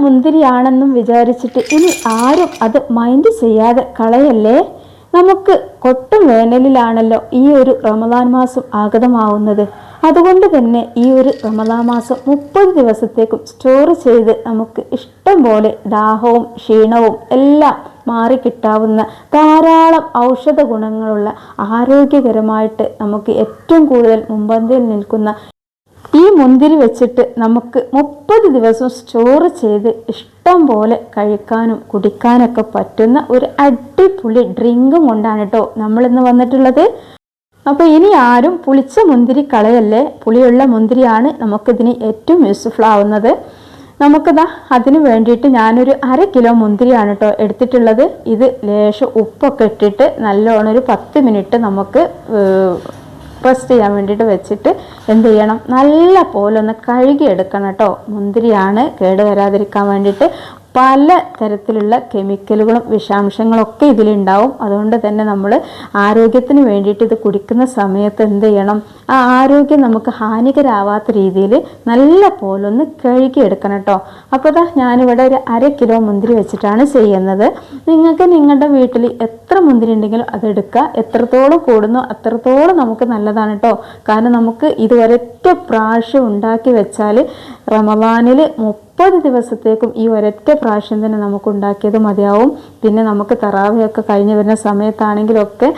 മുന്തിരിയാണെന്നും വിചാരിച്ചിട്ട് ഇനി ആരും അത് മൈൻഡ് ചെയ്യാതെ കളയല്ലേ? നമുക്ക് കൊട്ടും വേനലിലാണല്ലോ ഈ ഒരു റമദാൻ മാസം ആഗതമാവുന്നത്. അതുകൊണ്ട് തന്നെ ഈ ഒരു റമദാൻ മാസം മുപ്പത് ദിവസത്തേക്കും സ്റ്റോർ ചെയ്ത് നമുക്ക് ഇഷ്ടം പോലെ ദാഹവും ക്ഷീണവും എല്ലാം മാറിക്കിട്ടാവുന്ന ധാരാളം ഔഷധ ഗുണങ്ങളുള്ള ആരോഗ്യകരമായിട്ട് നമുക്ക് ഏറ്റവും കൂടുതൽ മുമ്പന്തിയിൽ നിൽക്കുന്ന ഈ മുന്തിരി വെച്ചിട്ട് നമുക്ക് മുപ്പത് ദിവസം സ്റ്റോർ ചെയ്ത് ഇഷ്ടം പോലെ കഴിക്കാനും കുടിക്കാനൊക്കെ പറ്റുന്ന ഒരു അടിപൊളി ഡ്രിങ്കും കൊണ്ടാണ് കേട്ടോ നമ്മളിന്ന് വന്നിട്ടുള്ളത്. അപ്പോൾ ഇനി ആരും പുളിച്ച മുന്തിരി കളയല്ലേ? പുളിയുള്ള മുന്തിരിയാണ് നമുക്കിതിന് ഏറ്റവും യൂസ്ഫുൾ ആവുന്നത്. നമുക്കിതാ അതിന് വേണ്ടിയിട്ട് ഞാനൊരു അര കിലോ മുന്തിരിയാണ് കേട്ടോ എടുത്തിട്ടുള്ളത്. ഇത് ലേശം ഉപ്പൊക്കെ ഇട്ടിട്ട് നല്ലോണം ഒരു പത്ത് മിനിറ്റ് നമുക്ക് റെസ്റ്റ് ചെയ്യാൻ വേണ്ടിയിട്ട് വെച്ചിട്ട് എന്ത് ചെയ്യണം? നല്ല പോലെ ഒന്ന് കഴുകിയെടുക്കണം കേട്ടോ. മുന്തിരിയാണ് കേട് വരാതിരിക്കാൻ വേണ്ടിയിട്ട് പല തരത്തിലുള്ള കെമിക്കലുകളും വിഷാംശങ്ങളൊക്കെ ഇതിലുണ്ടാവും. അതുകൊണ്ട് തന്നെ നമ്മൾ ആരോഗ്യത്തിന് വേണ്ടിയിട്ട് ഇത് കുടിക്കുന്ന സമയത്ത് എന്ത് ചെയ്യണം? ആ ആരോഗ്യം നമുക്ക് ഹാനികരാവാത്ത രീതിയിൽ നല്ല പോലെ ഒന്ന് കഴുകിയെടുക്കണം കേട്ടോ അപ്പോൾ ഇതാ ഞാനിവിടെ ഒരു അര കിലോ മുന്തിരി വെച്ചിട്ടാണ് ചെയ്യുന്നത്. നിങ്ങൾക്ക് നിങ്ങളുടെ വീട്ടിൽ എത്ര മുന്തിരി ഉണ്ടെങ്കിലും അതെടുക്കുക എത്രത്തോളം കൂടുന്നു അത്രത്തോളം നമുക്ക് നല്ലതാണ് കേട്ടോ കാരണം നമുക്ക് ഇതുവരെ ഒരൊറ്റ പ്രാവശ്യം ഉണ്ടാക്കി വെച്ചാൽ റമദാനിൽ മുപ്പത് ദിവസത്തേക്കും ഈ ഒരൊറ്റ പ്രാവശ്യം തന്നെ നമുക്ക് ഉണ്ടാക്കിയത് മതിയാവും. പിന്നെ നമുക്ക് തറാവയൊക്കെ കഴിഞ്ഞ് വരുന്ന സമയത്താണെങ്കിലൊക്കെ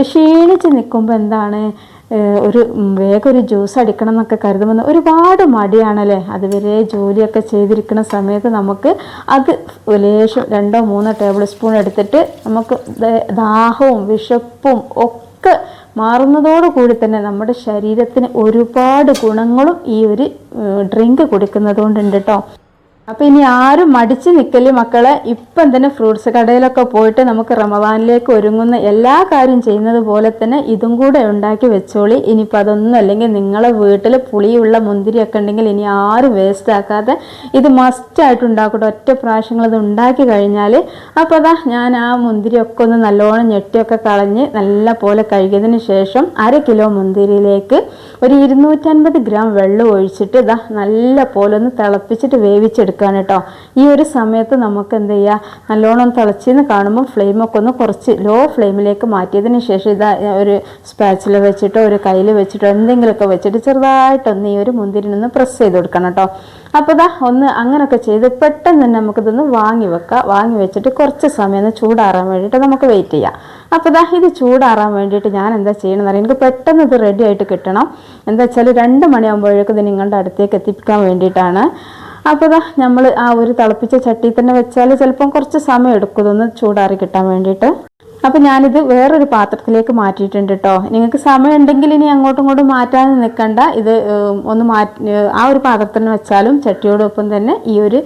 ക്ഷീണിച്ച് നിൽക്കുമ്പോൾ എന്താണ് ഒരു വേഗം ഒരു ജ്യൂസ് അടിക്കണം എന്നൊക്കെ കരുതുമെന്ന് ഒരുപാട് മടിയാണല്ലേ? അതുവരെ ജോലിയൊക്കെ ചെയ്തിരിക്കുന്ന സമയത്ത് നമുക്ക് അത് ലേശം രണ്ടോ മൂന്നോ ടേബിൾ സ്പൂൺ എടുത്തിട്ട് നമുക്ക് ദാഹവും വിശപ്പും ഒക്കെ മാറുന്നതോടുകൂടി തന്നെ നമ്മുടെ ശരീരത്തിന് ഒരുപാട് ഗുണങ്ങളും ഈ ഒരു ഡ്രിങ്ക് കുടിക്കുന്നത് കൊണ്ടുണ്ട് കേട്ടോ അപ്പോൾ ഇനി ആരും മടിച്ച് നിൽക്കൽ മക്കളെ? ഇപ്പം തന്നെ ഫ്രൂട്ട്സ് കടയിലൊക്കെ പോയിട്ട് നമുക്ക് റമവാനിലേക്ക് ഒരുങ്ങുന്ന എല്ലാ കാര്യം ചെയ്യുന്നത് പോലെ തന്നെ ഇതും കൂടെ ഉണ്ടാക്കി വെച്ചോളി. ഇനിയിപ്പോൾ അതൊന്നും അല്ലെങ്കിൽ നിങ്ങളെ വീട്ടിൽ പുളിയുള്ള മുന്തിരിയൊക്കെ ഉണ്ടെങ്കിൽ ഇനി ആരും വേസ്റ്റ് ആക്കാതെ ഇത് മസ്റ്റായിട്ട് ഉണ്ടാക്കട്ടെ. ഒറ്റ പ്രാവശ്യങ്ങൾ ഇത് ഉണ്ടാക്കി കഴിഞ്ഞാൽ അപ്പോൾ അതാ ഞാൻ ആ മുന്തിരിയൊക്കെ ഒന്ന് നല്ലോണം ഞെട്ടിയൊക്കെ കളഞ്ഞ് നല്ല പോലെ കഴുകിയതിന് ശേഷം അര കിലോ മുന്തിരിയിലേക്ക് ഒരു ഇരുന്നൂറ്റൻപത് ഗ്രാം വെള്ളം ഒഴിച്ചിട്ട് ഇതാ നല്ല പോലെ ഒന്ന് തിളപ്പിച്ചിട്ട് വേവിച്ചെടുക്കുകയാണ് കേട്ടോ ഈ ഒരു സമയത്ത് നമുക്ക് എന്ത് ചെയ്യുക നല്ലോണം തിളച്ചെന്ന് കാണുമ്പോൾ ഫ്ലെയിമൊക്കെ ഒന്ന് കുറച്ച് ലോ ഫ്ലെയിമിലേക്ക് മാറ്റിയതിന് ശേഷം ഇതാ ഒരു സ്പാച്ചിൽ വെച്ചിട്ടോ ഒരു കയ്യിൽ വെച്ചിട്ടോ എന്തെങ്കിലുമൊക്കെ വെച്ചിട്ട് ചെറുതായിട്ടൊന്ന് ഈ ഒരു മുന്തിരിനൊന്ന് പ്രസ് ചെയ്ത് കൊടുക്കണം കേട്ടോ അപ്പോൾ ഇതാ ഒന്ന് അങ്ങനെയൊക്കെ ചെയ്ത് പെട്ടെന്ന് തന്നെ നമുക്കിതൊന്ന് വാങ്ങി വെക്കാം. വാങ്ങി വെച്ചിട്ട് കുറച്ച് സമയം ഒന്ന് ചൂടാറാൻ വേണ്ടിയിട്ട് നമുക്ക് വെയിറ്റ് ചെയ്യാം. അപ്പോൾ ഇതാ ഇത് ചൂടാറാൻ വേണ്ടിയിട്ട് ഞാൻ എന്താ ചെയ്യണമെന്ന് അറിയാം? എനിക്ക് പെട്ടെന്ന് ഇത് റെഡി ആയിട്ട് കിട്ടണം. എന്താ വെച്ചാൽ രണ്ട് മണിയാകുമ്പോഴേക്കും ഇത് നിങ്ങളുടെ അടുത്തേക്ക് എത്തിക്കാൻ വേണ്ടിയിട്ടാണ്. അപ്പോൾ ഇതാ നമ്മൾ ആ ഒരു തിളപ്പിച്ച ചട്ടിയിൽ തന്നെ വെച്ചാൽ ചിലപ്പം കുറച്ച് സമയം എടുക്കും ഇതൊന്ന് ചൂടാറി കിട്ടാൻ വേണ്ടിയിട്ട്. അപ്പോൾ ഞാനിത് വേറൊരു പാത്രത്തിലേക്ക് മാറ്റിയിട്ടുണ്ട് കേട്ടോ നിങ്ങൾക്ക് സമയം ഉണ്ടെങ്കിൽ ഇനി അങ്ങോട്ടും ഇങ്ങോട്ടും മാറ്റാൻ നിൽക്കണ്ട ഇത് ഒന്ന് മാറ്റി ആ ഒരു പാത്രത്തിന് വെച്ചാലും ചട്ടിയോടൊപ്പം തന്നെ ഈ ഒരു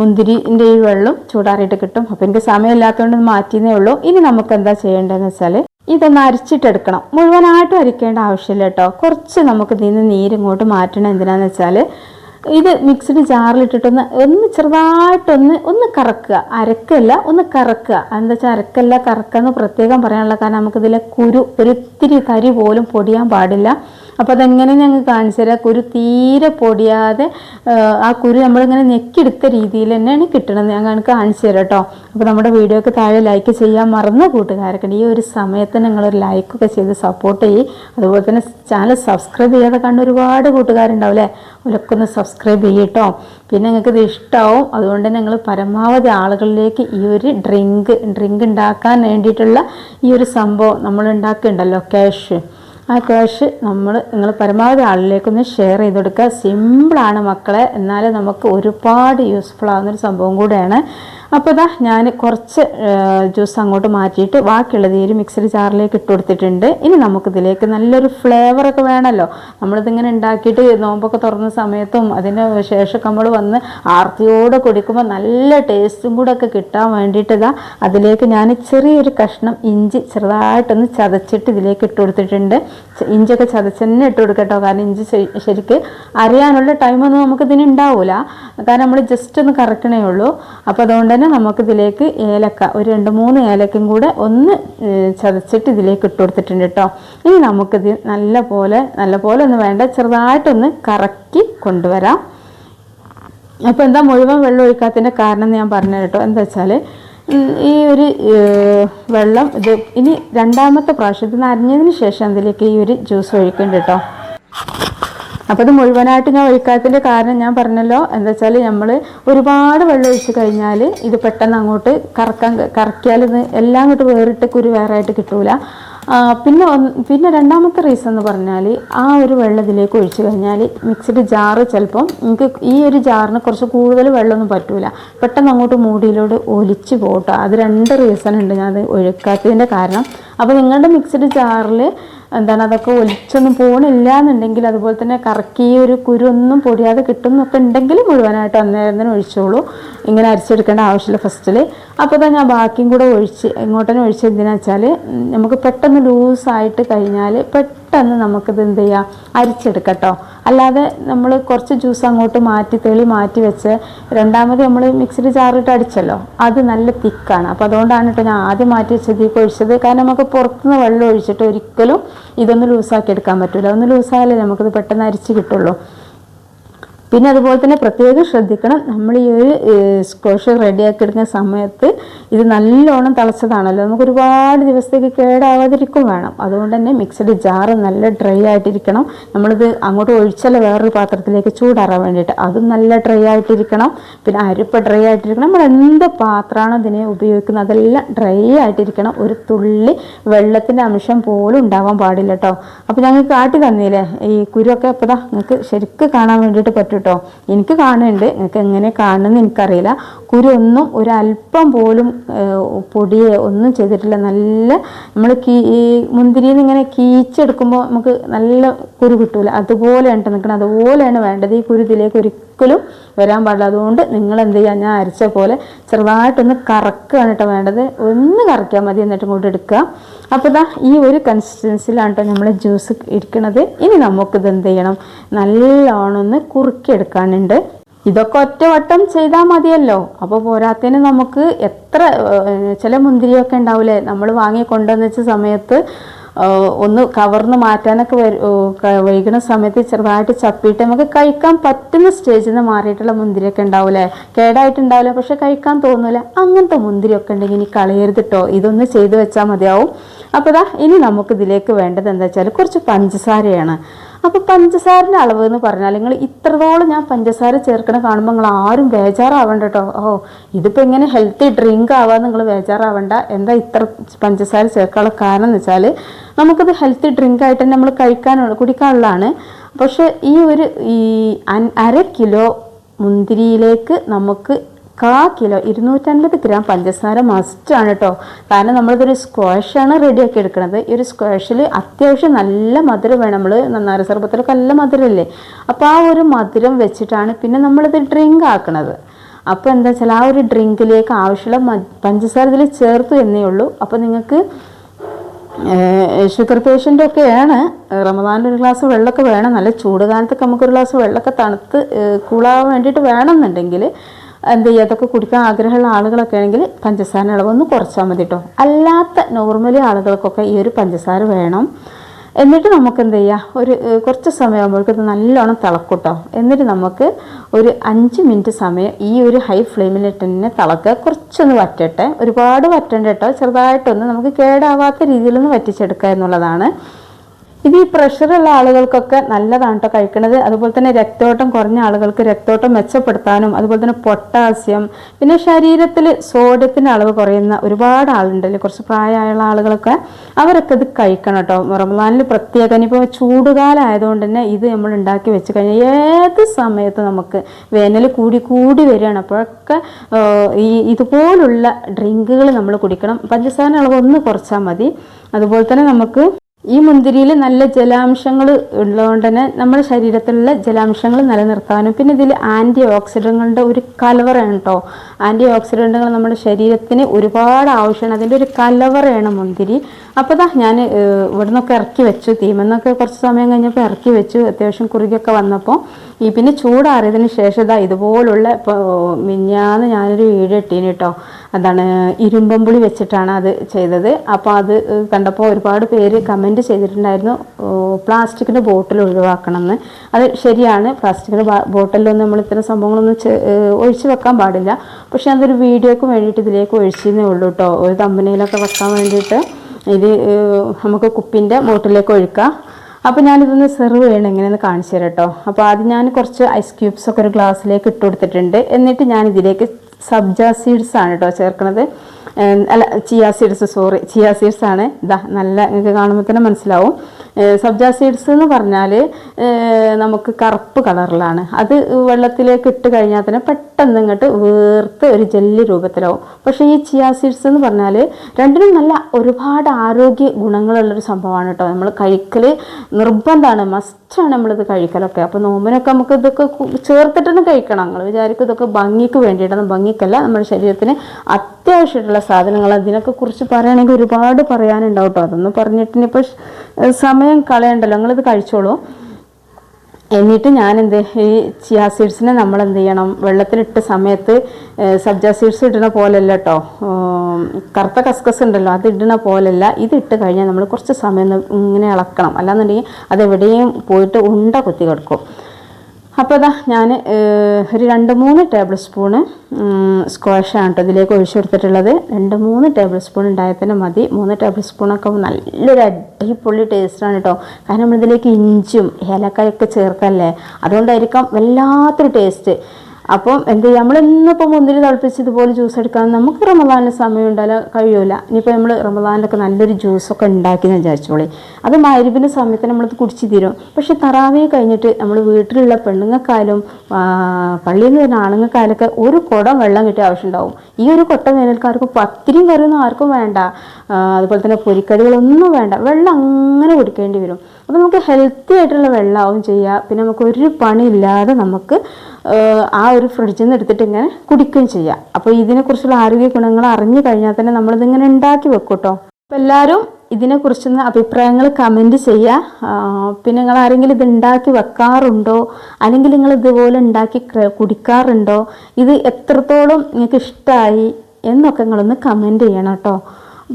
മുന്തിരിന്റെ ഈ വെള്ളം ചൂടാറിയിട്ട് കിട്ടും. അപ്പോൾ എനിക്ക് സമയമില്ലാത്തതുകൊണ്ട് മാറ്റിയെന്നേ ഉള്ളൂ. ഇനി നമുക്ക് എന്താ ചെയ്യേണ്ടതെന്ന് വെച്ചാൽ ഇതൊന്ന് അരിച്ചിട്ടെടുക്കണം മുഴുവനായിട്ടും അരിക്കേണ്ട ആവശ്യമില്ല കേട്ടോ കുറച്ച് നമുക്ക് ഇതിൽ നിന്ന് നീരിങ്ങോട്ട് മാറ്റണം. എന്തിനാന്ന് വെച്ചാൽ ഇത് മിക്സ്ഡ് ജാറിലിട്ടിട്ടൊന്ന് ഒന്ന് ചെറുതായിട്ടൊന്ന് ഒന്ന് കറക്കുക. അരക്കല്ല ഒന്ന് കറക്കുക. എന്താ വെച്ചാൽ അരക്കല്ല കറക്കുക എന്ന് പ്രത്യേകം പറയാനുള്ള കാരണം നമുക്കിതിലെ കുരു ഒരിത്തിരി കരി പോലും പൊടിയാൻ പാടില്ല. അപ്പോൾ അതെങ്ങനെ ഞങ്ങൾ കാണിച്ചു തരാം. കുരു തീരെ പൊടിയാതെ ആ, കുരു നമ്മളിങ്ങനെ ഞെക്കിയെടുത്ത രീതിയിൽ തന്നെയാണ് കിട്ടണത്. ഞാൻ കാണിച്ചു തരാം കേട്ടോ അപ്പോൾ നമ്മുടെ വീഡിയോക്ക് താഴെ ലൈക്ക് ചെയ്യാൻ മറന്ന കൂട്ടുകാരൊക്കെ. ഈ ഒരു സമയത്ത് നിങ്ങളൊരു ലൈക്കൊക്കെ ചെയ്ത് സപ്പോർട്ട് ചെയ്യും. അതുപോലെ തന്നെ ചാനൽ സബ്സ്ക്രൈബ് ചെയ്യാതെ കണ്ട ഒരുപാട് കൂട്ടുകാരുണ്ടാവും അല്ലേ അവരൊക്കെ ഒന്ന് സബ്സ്ക്രൈബ് ചെയ്യട്ടോ പിന്നെ നിങ്ങൾക്ക് ഇത് ഇഷ്ടമാവും അതുകൊണ്ട് നിങ്ങൾ പരമാവധി ആളുകളിലേക്ക് ഈ ഒരു ഡ്രിങ്ക് ഡ്രിങ്ക് ഉണ്ടാക്കാൻ വേണ്ടിയിട്ടുള്ള ഈ ഒരു സംഭവം നമ്മൾ ഉണ്ടാക്കുന്നുണ്ടല്ലോ ക്യാഷ് ആ ക്യാഷ് നമ്മൾ നിങ്ങൾ പരമാവധി ആളിലേക്കൊന്ന് ഷെയർ ചെയ്ത് കൊടുക്കുക സിമ്പിളാണ് മക്കളെ. എന്നാലും നമുക്ക് ഒരുപാട് യൂസ്ഫുൾ ആവുന്നൊരു സംഭവം കൂടെയാണ്. അപ്പോൾ ഇതാ ഞാൻ കുറച്ച് ജ്യൂസ് അങ്ങോട്ട് മാറ്റിയിട്ട് ബാക്കിയുള്ളത് ഈ ഒരു മിക്സഡ് ജാറിലേക്ക് ഇട്ട് കൊടുത്തിട്ടുണ്ട്. ഇനി നമുക്കിതിലേക്ക് നല്ലൊരു ഫ്ലേവറൊക്കെ വേണമല്ലോ നമ്മളിതിങ്ങനെ ഉണ്ടാക്കിയിട്ട് നോമ്പൊക്കെ തുറന്ന സമയത്തും അതിന് ശേഷമൊക്കെ നമ്മൾ വന്ന് ആർത്തിയോടെ കുടിക്കുമ്പോൾ നല്ല ടേസ്റ്റും കൂടെ ഒക്കെ കിട്ടാൻ വേണ്ടിയിട്ട് അതിലേക്ക് ഞാൻ ചെറിയൊരു കഷ്ണം ഇഞ്ചി ചെറുതായിട്ടൊന്ന് ചതച്ചിട്ട് ഇതിലേക്ക് ഇട്ട് കൊടുത്തിട്ടുണ്ട്. ഇഞ്ചിയൊക്കെ ചതച്ച് തന്നെ ഇട്ട് കൊടുക്കട്ടോ. കാരണം ഇഞ്ചി ശരി- ശരിക്ക് അറിയാനുള്ള ടൈമൊന്നും നമുക്കിതിന് ഉണ്ടാവില്ല കാരണം നമ്മൾ ജസ്റ്റ് ഒന്ന് കറക്കണേ ഉള്ളൂ. അപ്പോൾ അതുകൊണ്ട് തന്നെ നമുക്കിതിലേക്ക് ഏലക്ക ഒരു രണ്ട് മൂന്ന് ഏലക്കയും കൂടെ ഒന്ന് ചതച്ചിട്ട് ഇതിലേക്ക് ഇട്ട് കൊടുത്തിട്ടുണ്ട് കേട്ടോ ഇനി നമുക്കിത് നല്ല പോലെ നല്ല പോലെ ഒന്ന് വേണ്ട ചെറുതായിട്ടൊന്ന് കറക്കി കൊണ്ടുവരാം. അപ്പോൾ എന്താ മുഴുവൻ വെള്ളം ഒഴിക്കാത്തതിന്റെ കാരണം ഞാൻ പറഞ്ഞു കേട്ടോ എന്താ വെച്ചാൽ ഈ ഒരു വെള്ളം ഇത് ഇനി രണ്ടാമത്തെ പ്രാവശ്യം ഇത് നനഞ്ഞതിന് ശേഷം അതിലേക്ക് ഈ ഒരു ജ്യൂസ് ഒഴിക്കുന്നുണ്ട് കേട്ടോ അപ്പോൾ ഇത് മുഴുവനായിട്ട് ഞാൻ ഒഴിക്കാത്തതിന്റെ കാരണം ഞാൻ പറഞ്ഞല്ലോ. എന്താ വെച്ചാൽ നമ്മൾ ഒരുപാട് വെള്ളം ഒഴിച്ച് കഴിഞ്ഞാൽ ഇത് പെട്ടെന്ന് അങ്ങോട്ട് കറക്കാൻ കറക്കിയാൽ ഇത് എല്ലാം അങ്ങോട്ട് വേറിട്ട് കുരു വേറായിട്ട് കിട്ടൂല പിന്നെ പിന്നെ രണ്ടാമത്തെ റീസൺ എന്ന് പറഞ്ഞാൽ ആ ഒരു വെള്ളം ഇതിലേക്ക് ഒഴിച്ച് കഴിഞ്ഞാൽ മിക്സിഡ് ജാറ് ചിലപ്പം നിങ്ങൾക്ക് ഈ ഒരു ജാറിന് കുറച്ച് കൂടുതൽ വെള്ളമൊന്നും പറ്റൂല. പെട്ടെന്ന് അങ്ങോട്ട് മൂടിയിലോട്ട് ഒലിച്ച് പോട്ടോ. അത് രണ്ട് റീസൺ ഉണ്ട് ഞാൻ അത് ഒഴുക്കാത്തതിന്റെ കാരണം. അപ്പോൾ നിങ്ങളുടെ മിക്സിഡ് ജാറിൽ എന്താണ് അതൊക്കെ ഒലിച്ചൊന്നും പോകണില്ല എന്നുണ്ടെങ്കിൽ അതുപോലെ തന്നെ കറക്കി ഒരു കുരു ഒന്നും പൊടിയാതെ കിട്ടുന്നൊക്കെ ഉണ്ടെങ്കിൽ മുഴുവനായിട്ട് അന്നേരം തന്നെ ഒഴിച്ചോളൂ. ഇങ്ങനെ അരിച്ചെടുക്കേണ്ട ആവശ്യമില്ല ഫസ്റ്റിൽ അപ്പോൾ തന്നെ ഞാൻ ബാക്കിയും കൂടെ ഒഴിച്ച് ഇങ്ങോട്ടന്നെ ഒഴിച്ച് എന്തിനാ വെച്ചാൽ നമുക്ക് പെട്ടെന്ന് ലൂസായിട്ട് കഴിഞ്ഞാൽ പെട്ടെന്ന് നമുക്കിത് എന്ത് ചെയ്യാം? അരിച്ചെടുക്കട്ടോ. അല്ലാതെ നമ്മൾ കുറച്ച് ജ്യൂസ് അങ്ങോട്ട് മാറ്റി തെളി മാറ്റി വെച്ച് രണ്ടാമത് നമ്മൾ മിക്സിഡ് ജാറിട്ട് അടിച്ചല്ലോ. അത് നല്ല തിക്കാണ്. അപ്പോൾ അതുകൊണ്ടാണ് കേട്ടോ ഞാൻ ആദ്യം മാറ്റി വെച്ചത് ഈ ഒഴിച്ചത് കാരണം നമുക്ക് പുറത്തുനിന്ന് വെള്ളം ഒഴിച്ചിട്ട് ഒരിക്കലും ഇതൊന്ന് ലൂസാക്കി എടുക്കാൻ പറ്റില്ല ഒന്ന് ലൂസായാലേ നമുക്കിത് പെട്ടെന്ന് അരിച്ച് കിട്ടുള്ളൂ. പിന്നെ അതുപോലെ തന്നെ പ്രത്യേകം ശ്രദ്ധിക്കണം. നമ്മൾ ഈ ഒരു സ്ക്വാഷ് റെഡിയാക്കി എടുക്കുന്ന സമയത്ത് ഇത് നല്ലോണം തിളച്ചതാണല്ലോ. നമുക്ക് ഒരുപാട് ദിവസത്തേക്ക് കേടാവാതിരിക്കും വേണം. അതുകൊണ്ട് തന്നെ മിക്സഡ് ജാറ് നല്ല ഡ്രൈ ആയിട്ടിരിക്കണം. നമ്മളിത് അങ്ങോട്ട് ഒഴിച്ചാൽ വേറൊരു പാത്രത്തിലേക്ക് ചൂടാറാൻ വേണ്ടിയിട്ട്. അതും നല്ല ഡ്രൈ ആയിട്ടിരിക്കണം. പിന്നെ അരിപ്പ ഡ്രൈ ആയിട്ടിരിക്കണം. നമ്മൾ എന്ത് പാത്രമാണോ ഇതിനെ ഉപയോഗിക്കുന്നത് അതെല്ലാം ഡ്രൈ ആയിട്ടിരിക്കണം. ഒരു തുള്ളി വെള്ളത്തിന്റെ അംശം പോലും ഉണ്ടാവാൻ പാടില്ല കേട്ടോ. അപ്പോൾ ഞങ്ങൾക്ക് കാട്ടി തന്നില്ലേ ഈ കുരുവൊക്കെ അപ്പോൾ നിങ്ങൾക്ക് ശരിക്കും കാണാൻ വേണ്ടിയിട്ട് പറ്റും കേട്ടോ. എനിക്ക് കാണുന്നുണ്ട്. നിങ്ങൾക്ക് എങ്ങനെ കാണുമെന്ന് എനിക്കറിയില്ല. കുരു ഒന്നും ഒരല്പം പോലും പൊടിയെ ഒന്നും ചെയ്തിട്ടില്ല. നല്ല നമ്മൾ കീ മുന്തിരിയിൽ നിന്ന് ഇങ്ങനെ കീച്ചെടുക്കുമ്പോൾ നമുക്ക് നല്ല കുരു കിട്ടൂല. അതുപോലെയാണ് നിൽക്കണം അതുപോലെയാണ് വേണ്ടത്. ഈ കുരു ഇതിലേക്ക് ഒരിക്കലും വരാൻ പാടില്ല. അതുകൊണ്ട് നിങ്ങൾ എന്ത് ചെയ്യുക ഞാൻ അരച്ച പോലെ ചെറുതായിട്ടൊന്ന് കറക്കുകയാണ് കേട്ടോ വേണ്ടത്. ഒന്ന് കറക്കിയാൽ മതി. എന്നിട്ട് ഇങ്ങോട്ട് എടുക്കുക. അപ്പോൾ ഇതാ ഈ ഒരു കൺസിസ്റ്റൻസിലാണ് കേട്ടോ നമ്മൾ ജ്യൂസ് ഇരിക്കുന്നത് ഇനി നമുക്കിത് എന്ത് ചെയ്യണം? നല്ലോണം ഒന്ന് കുറുക്കിയെടുക്കാനുണ്ട് ഇതൊക്കെ ഒറ്റവട്ടം ചെയ്താൽ മതിയല്ലോ. അപ്പോൾ പോരാത്തതിന് നമുക്ക് എത്ര ചില മുന്തിരിയൊക്കെ ഉണ്ടാവില്ലേ നമ്മൾ വാങ്ങി കൊണ്ടുവന്ന് വെച്ച സമയത്ത് ഒന്ന് കവർന്ന് മാറ്റാനൊക്കെ വൈകുന്ന സമയത്ത് ചെറുതായിട്ട് ചപ്പിയിട്ട് നമുക്ക് കഴിക്കാൻ പറ്റുന്ന സ്റ്റേജിൽ നിന്ന് മാറിയിട്ടുള്ള മുന്തിരിയൊക്കെ ഉണ്ടാവില്ലേ കേടായിട്ടുണ്ടാവില്ല പക്ഷെ കഴിക്കാൻ തോന്നില്ല അങ്ങനത്തെ മുന്തിരിയൊക്കെ ഉണ്ടെങ്കിൽ ഇനി കളയരുത് കേട്ടോ ഇതൊന്ന് ചെയ്തു വെച്ചാൽ മതിയാവും. അപ്പോൾ ഇതാ ഇനി നമുക്ക് ഇതിലേക്ക് വേണ്ടത് എന്താ വെച്ചാൽ കുറച്ച് പഞ്ചസാരയാണ്. അപ്പോൾ പഞ്ചസാരന്റെ അളവ് എന്ന് പറഞ്ഞാൽ നിങ്ങൾ ഇത്രത്തോളം ഞാൻ പഞ്ചസാര ചേർക്കണ കാണുമ്പോൾ നിങ്ങൾ ആരും ബേജാറാവണ്ട കേട്ടോ ഓ ഇതിപ്പോൾ എങ്ങനെ ഹെൽത്തി ഡ്രിങ്ക് ആവാൻ നിങ്ങൾ ബേജാറാവണ്ട. എന്താ ഇത്ര പഞ്ചസാര ചേർക്കാനുള്ള കാരണം എന്ന് വെച്ചാൽ നമുക്കത് ഹെൽത്തി ഡ്രിങ്ക് ആയിട്ട് തന്നെ നമ്മൾ കഴിക്കാനുള്ള കുടിക്കാനുള്ളതാണ്. പക്ഷേ ഈ ഒരു ഈ അര കിലോ മുന്തിരിയിലേക്ക് നമുക്ക് കാ കിലോ ഇരുന്നൂറ്റൻപത് ഗ്രാം പഞ്ചസാര മസ്റ്റാണ് കേട്ടോ കാരണം നമ്മളിതൊരു സ്ക്വാഷാണ് റെഡിയാക്കി എടുക്കുന്നത് ഈ ഒരു സ്ക്വാഷിൽ അത്യാവശ്യം നല്ല മധുരം വേണം. നമ്മൾ നന്നാര സർബത്തിലൊക്കെ നല്ല മധുരമല്ലേ അപ്പോൾ ആ ഒരു മധുരം വെച്ചിട്ടാണ് പിന്നെ നമ്മളിത് ഡ്രിങ്ക് ആക്കുന്നത് അപ്പോൾ എന്താ വെച്ചാൽ ആ ഒരു ഡ്രിങ്കിലേക്ക് ആവശ്യമുള്ള പഞ്ചസാര ഇതിൽ ചേർത്തു എന്നേ ഉള്ളൂ. അപ്പോൾ നിങ്ങൾക്ക് ഷുഗർ പേഷ്യന്റ് ഒക്കെയാണ് റമദാനിൽ ഒരു ഗ്ലാസ് വെള്ളമൊക്കെ വേണം. നല്ല ചൂട് കാലത്തൊക്കെ നമുക്കൊരു ഗ്ലാസ് വെള്ളമൊക്കെ തണുത്ത് കൂളാവാൻ വേണ്ടിയിട്ട് വേണമെന്നുണ്ടെങ്കിൽ എന്ത് ചെയ്യുക? അതൊക്കെ കുടിക്കാൻ ആഗ്രഹമുള്ള ആളുകളൊക്കെ ആണെങ്കിൽ പഞ്ചസാര അളവൊന്ന് കുറച്ചാൽ മതി കേട്ടോ അല്ലാത്ത നോർമലി ആളുകൾക്കൊക്കെ ഈ ഒരു പഞ്ചസാര വേണം. എന്നിട്ട് നമുക്ക് എന്ത് ചെയ്യുക? ഒരു കുറച്ച് സമയമാകുമ്പോഴേക്കും ഇത് നല്ലോണം തിളക്കൂട്ടോ എന്നിട്ട് നമുക്ക് ഒരു അഞ്ച് മിനിറ്റ് സമയം ഈ ഒരു ഹൈ ഫ്ലെയിമിലിട്ട് തന്നെ തിളക്കുക. കുറച്ചൊന്ന് വറ്റട്ടെ. ഒരുപാട് വറ്റണ്ട കേട്ടോ ചെറുതായിട്ടൊന്ന് നമുക്ക് കേടാവാത്ത രീതിയിലൊന്ന് വറ്റിച്ചെടുക്കുക എന്നുള്ളതാണ് ഇത് ഈ പ്രഷറുള്ള ആളുകൾക്കൊക്കെ നല്ലതാണ് കേട്ടോ കഴിക്കുന്നത് അതുപോലെ തന്നെ രക്തോട്ടം കുറഞ്ഞ ആളുകൾക്ക് രക്തോട്ടം മെച്ചപ്പെടുത്താനും അതുപോലെ തന്നെ പൊട്ടാസ്യം പിന്നെ ശരീരത്തിൽ സോഡിയത്തിന്റെ അളവ് കുറയുന്ന ഒരുപാട് ആളുണ്ടല്ലേ കുറച്ച് പ്രായമായുള്ള ആളുകളൊക്കെ അവരൊക്കെ ഇത് കഴിക്കണം കേട്ടോ റമദാനിൽ പ്രത്യേകം ഇനിയിപ്പോൾ ചൂടുകാലം ആയതുകൊണ്ട് തന്നെ ഇത് നമ്മൾ ഉണ്ടാക്കി വെച്ച് കഴിഞ്ഞാൽ ഏത് സമയത്ത് നമുക്ക് വേനൽ കൂടി കൂടി വരികയാണ്. അപ്പോഴൊക്കെ ഈ ഇതുപോലുള്ള ഡ്രിങ്കുകൾ നമ്മൾ കുടിക്കണം. പഞ്ചസാര അളവ് ഒന്ന് കുറച്ചാൽ മതി. അതുപോലെ തന്നെ നമുക്ക് ഈ മുന്തിരിയിൽ നല്ല ജലാംശങ്ങൾ ഉള്ളതുകൊണ്ട് തന്നെ നമ്മുടെ ശരീരത്തിലുള്ള ജലാംശങ്ങൾ നിലനിർത്താനും. പിന്നെ ഇതിൽ ആന്റി ഓക്സിഡന്റുകളുടെ ഒരു കലവറയാണ് കേട്ടോ ആന്റി ഓക്സിഡന്റുകൾ നമ്മുടെ ശരീരത്തിന് ഒരുപാട് ആവശ്യമാണ്. അതിന്റെ ഒരു കലവറയാണ് മുന്തിരി. അപ്പോൾ ദാ ഞാൻ ഇവിടെ നിന്നൊക്കെ ഇറക്കി വെച്ചു തീമെന്നൊക്കെ കുറച്ച് സമയം കഴിഞ്ഞപ്പോൾ ഇറക്കി വെച്ചു. അത്യാവശ്യം കുറുകിയൊക്കെ വന്നപ്പോൾ ഈ പിന്നെ ചൂടാറിയതിന് ശേഷം ഇതാ ഇതുപോലുള്ള ഇപ്പോൾ മിഞ്ഞാന്ന് ഞാനൊരു വീഡിയോ ഇട്ടീന് കേട്ടോ അതാണ് ഇരുമ്പമ്പുളി വെച്ചിട്ടാണ് അത് ചെയ്തത്. അപ്പോൾ അത് കണ്ടപ്പോൾ ഒരുപാട് പേര് കമന്റ് ചെയ്തിട്ടുണ്ടായിരുന്നു പ്ലാസ്റ്റിക്കിന്റെ ബോട്ടിൽ ഒഴിവാക്കണം എന്ന് അത് ശരിയാണ് പ്ലാസ്റ്റിക്കിന്റെ ബോട്ടിലൊന്നും നമ്മൾ ഇത്തരം സംഭവങ്ങളൊന്നും ഒഴിച്ചു വെക്കാൻ പാടില്ല. പക്ഷേ അതൊരു വീഡിയോക്ക് വേണ്ടിയിട്ട് ഇതിലേക്ക് ഒഴിച്ചെന്നേ ഉള്ളൂ കേട്ടോ ഒരു തമ്പനയിലൊക്കെ വെക്കാൻ വേണ്ടിയിട്ട് ഇത് നമുക്ക് കുപ്പിന്റെ ബോട്ടിലേക്ക് ഒഴിക്കാം. അപ്പോൾ ഞാനിതൊന്ന് സെർവ് ചെയ്യണം എങ്ങനെയെന്ന് കാണിച്ചു തരാം കേട്ടോ അപ്പോൾ ആദ്യം ഞാൻ കുറച്ച് ഐസ് ക്യൂബ്സ് ഒക്കെ ഒരു ഗ്ലാസ്സിലേക്ക് ഇട്ട് കൊടുത്തിട്ടുണ്ട്. എന്നിട്ട് ഞാൻ ഇതിലേക്ക് സബ്ജ സീഡ്സ് ആണ് കേട്ടോ ചേർക്കുന്നത് അല്ല chia seeds sorry chia seeds ആണ്. ഇതാ നല്ല നിങ്ങൾക്ക് കാണുമ്പോൾ തന്നെ മനസ്സിലാവും. സബ്ജ സീഡ്സ് എന്ന് പറഞ്ഞാൽ നമുക്ക് കറുപ്പ് കളറിലാണ്. അത് വെള്ളത്തിലേക്ക് ഇട്ട് കഴിഞ്ഞാൽ തന്നെ പെട്ടെന്ന് ഇങ്ങോട്ട് വേർത്ത് ഒരു ജെല്ലി രൂപത്തിലാവും. പക്ഷേ ഈ ചിയ സീഡ്സ് എന്ന് പറഞ്ഞാൽ രണ്ടിനും നല്ല ഒരുപാട് ആരോഗ്യ ഗുണങ്ങളുള്ളൊരു സംഭവമാണ് കേട്ടോ. നമ്മൾ കഴിക്കൽ നിർബന്ധമാണ്. മസ്റ്റാണ് നമ്മളിത് കഴിക്കലൊക്കെ. അപ്പോൾ നോമ്പിനൊക്കെ നമുക്ക് ഇതൊക്കെ ചേർത്തിട്ടൊന്നും കഴിക്കണം. നിങ്ങൾ വിചാരിക്കും ഇതൊക്കെ ഭംഗിക്ക് വേണ്ടിയിട്ടാണ് ഭംഗിക്കല്ല. നമ്മുടെ ശരീരത്തിന് അത്യാവശ്യമായിട്ടുള്ള സാധനങ്ങൾ അതിനൊക്കെ കുറിച്ച് പറയുകയാണെങ്കിൽ ഒരുപാട് പറയാനുണ്ടാവും കേട്ടോ അതൊന്നും പറഞ്ഞിട്ടിനിപ്പോൾ സമയം കളയണ്ടല്ലോ. നിങ്ങളിത് കഴിച്ചോളൂ. എന്നിട്ട് ഞാൻ എന്ത് ഈ ചിയാ സീഡ്സിനെ നമ്മൾ എന്ത് ചെയ്യണം വെള്ളത്തിലിട്ട സമയത്ത് സബ്ജ സീഡ്സ് ഇടുന്ന പോലെയല്ല കേട്ടോ കറുത്ത കസ്കസ് ഉണ്ടല്ലോ അത് ഇടുന്ന പോലെയല്ല. ഇത് ഇട്ട് കഴിഞ്ഞാൽ നമ്മൾ കുറച്ച് സമയം ഇങ്ങനെ ഇളക്കണം. അല്ലാന്നുണ്ടെങ്കിൽ അത് എവിടെയും പോയിട്ട് ഉണ്ട കുത്തി കിടക്കും. അപ്പോൾ അതാ ഞാൻ ഒരു രണ്ട് മൂന്ന് ടേബിൾ സ്പൂണ് സ്ക്വാഷാണ് കേട്ടോ ഇതിലേക്ക് ഒഴിച്ചു കൊടുത്തിട്ടുള്ളത്. രണ്ട് മൂന്ന് ടേബിൾ സ്പൂൺ ഉണ്ടായാൽ തന്നെ മതി. മൂന്ന് ടേബിൾ സ്പൂണൊക്കെ നല്ലൊരു അടിപൊളി ടേസ്റ്റാണ് കേട്ടോ കാരണം നമ്മളിതിലേക്ക് ഇഞ്ചും ഏലക്കായൊക്കെ ചേർക്കല്ലേ? അതുകൊണ്ടായിരിക്കാം വല്ലാത്തൊരു ടേസ്റ്റ് അപ്പം എന്ത് ചെയ്യുക നമ്മളിന്നിപ്പോൾ മുന്തിരി തിളപ്പിച്ച് ഇതുപോലെ ജ്യൂസ് എടുക്കാൻ നമുക്ക് റമദാനിന് സമയം ഉണ്ടായാൽ കഴിയൂല. ഇനിയിപ്പോൾ നമ്മൾ റമദാനിലൊക്കെ നല്ലൊരു ജ്യൂസൊക്കെ ഉണ്ടാക്കി എന്ന് വിചാരിച്ചോളി. അത് മരുവിന്റെ സമയത്ത് നമ്മളത് കുടിച്ച് തീരും. പക്ഷെ തറാവേ കഴിഞ്ഞിട്ട് നമ്മൾ വീട്ടിലുള്ള പെണ്ണുങ്ങൾക്കായാലും ആ, പള്ളിയിൽ നിന്ന് വരുന്ന ആണുങ്ങൾക്കായാലൊക്കെ ഒരു കുടം വെള്ളം കിട്ടിയ ആവശ്യമുണ്ടാവും. ഈ ഒരു കൊട്ട വേനൽക്കാർക്ക് പത്തിരിയും കറിയൊന്നും ആർക്കും വേണ്ട. അതുപോലെ തന്നെ പൊരിക്കടികളൊന്നും വേണ്ട. വെള്ളം അങ്ങനെ കുടിക്കേണ്ടി വരും. അപ്പോൾ നമുക്ക് ഹെൽത്തി ആയിട്ടുള്ള വെള്ളമാവും ചെയ്യുക. പിന്നെ നമുക്ക് ഒരു പണിയില്ലാതെ നമുക്ക് ആ, ഒരു ഫ്രിഡ്ജിൽ നിന്ന് എടുത്തിട്ട് ഇങ്ങനെ കുടിക്കുകയും ചെയ്യാം. അപ്പോൾ ഇതിനെക്കുറിച്ചുള്ള ആരോഗ്യ ഗുണങ്ങൾ അറിഞ്ഞു കഴിഞ്ഞാൽ തന്നെ നമ്മളിതിങ്ങനെ ഉണ്ടാക്കി വെക്കും കേട്ടോ അപ്പോൾ എല്ലാവരും ഇതിനെക്കുറിച്ചൊന്ന് അഭിപ്രായങ്ങൾ കമന്റ് ചെയ്യുക. പിന്നെ നിങ്ങൾ ആരെങ്കിലും ഇത് ഉണ്ടാക്കി വെക്കാറുണ്ടോ? അല്ലെങ്കിൽ നിങ്ങൾ ഇതുപോലെ ഉണ്ടാക്കി കുടിക്കാറുണ്ടോ? ഇത് എത്രത്തോളം നിങ്ങൾക്ക് ഇഷ്ടമായി എന്നൊക്കെ നിങ്ങളൊന്ന് കമന്റ് ചെയ്യണം കേട്ടോ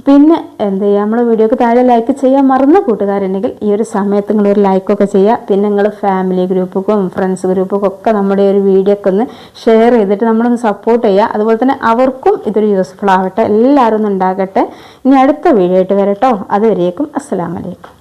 പിന്നെ എന്ത് ചെയ്യുക നമ്മൾ വീഡിയോക്ക് താഴെ ലൈക്ക് ചെയ്യാൻ മറന്ന കൂട്ടുകാരുണ്ടെങ്കിൽ ഈ ഒരു സമയത്ത് നിങ്ങൾ ഒരു ലൈക്കൊക്കെ ചെയ്യുക പിന്നെ നിങ്ങൾ ഫാമിലി ഗ്രൂപ്പുക്കും ഫ്രണ്ട്സ് ഗ്രൂപ്പുക്കും ഒക്കെ നമ്മുടെ ഒരു വീഡിയോ ഒക്കെ ഒന്ന് ഷെയർ ചെയ്തിട്ട് നമ്മളൊന്ന് സപ്പോർട്ട് ചെയ്യുക അതുപോലെ തന്നെ അവർക്കും ഇതൊരു യൂസ്ഫുൾ ആവട്ടെ. എല്ലാവരും ഒന്ന് ഉണ്ടാകട്ടെ. ഇനി അടുത്ത വീഡിയോ ആയിട്ട് വരട്ടോ. അതുവരേക്കും അസ്സലാമലൈക്കും